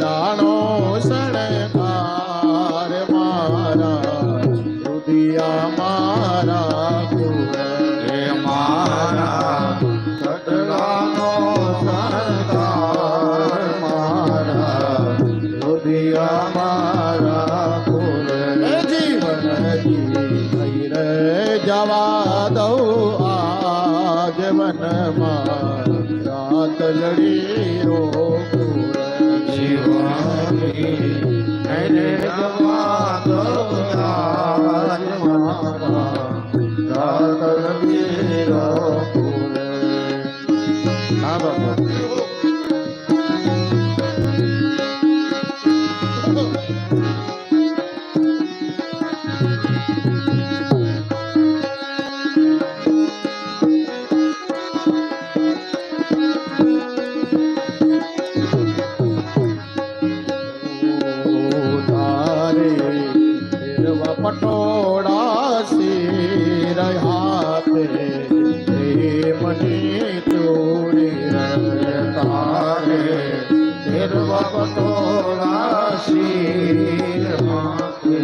લાણો શણકાર મારા રુદિયા મારા ગુરે મારા કટલાનો શણકાર મારા રુદિયા મારા ગુરે જીવન જી રે જવા દઉં આ જીવનમાં રાત લડી શિવાની પટોળા શિર હાથે હે મની ચોરી રે તારે ફેરવા પટોળા માથે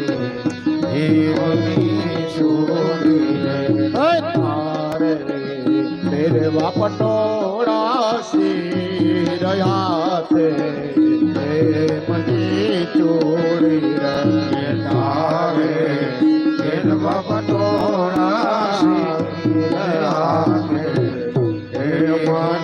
જીવની છોડી તારે ફેરવા પટોળા શિર હાથે હે મની ચોરી રે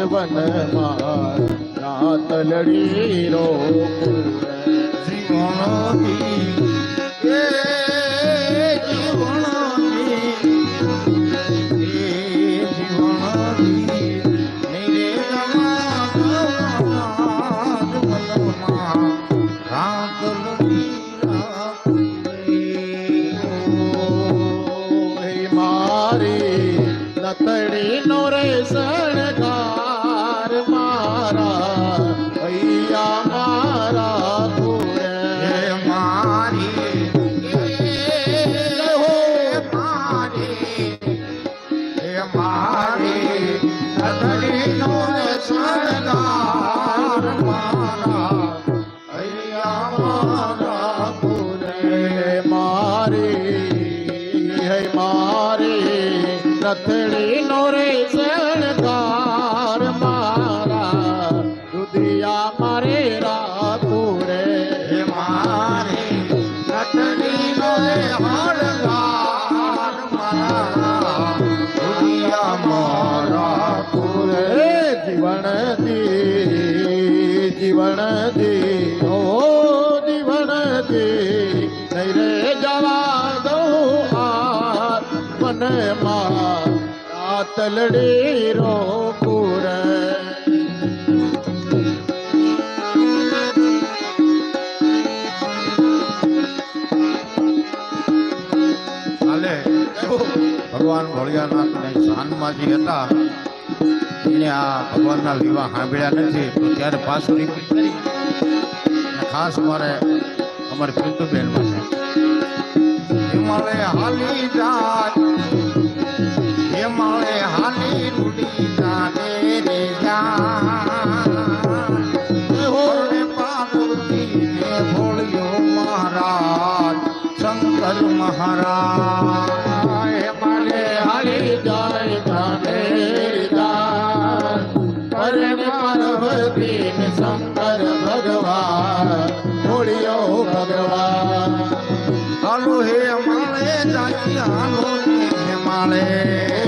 આજ વનમાં રાતલડી રો મારી લતડી નો રે શણગાર. મારી લથડી નો રે શણગાર મનમાં રાતલડી રો પૂરે ભગવાન ભોળિયાનાથ ને શાનમાજી હતા. એને આ ભગવાનના લીવા સાંભળ્યા નથી, તો ત્યારે પાછું રિપીટ કરી. ખાસ મારે અમારે પિન્ટુબેન માટે. હિમાલય હાલી જાય રૂડી જાને રે જાને પાર્વતી ને ભોળિયો મહારાજ શંકર મહારાજ મારે હાલી જાય જાને દાન પરમ પાર્વતી ને શંકર ભગવાન ભોળિયો ભગવાન હાલો હે માળે જાય હાલો હે માળે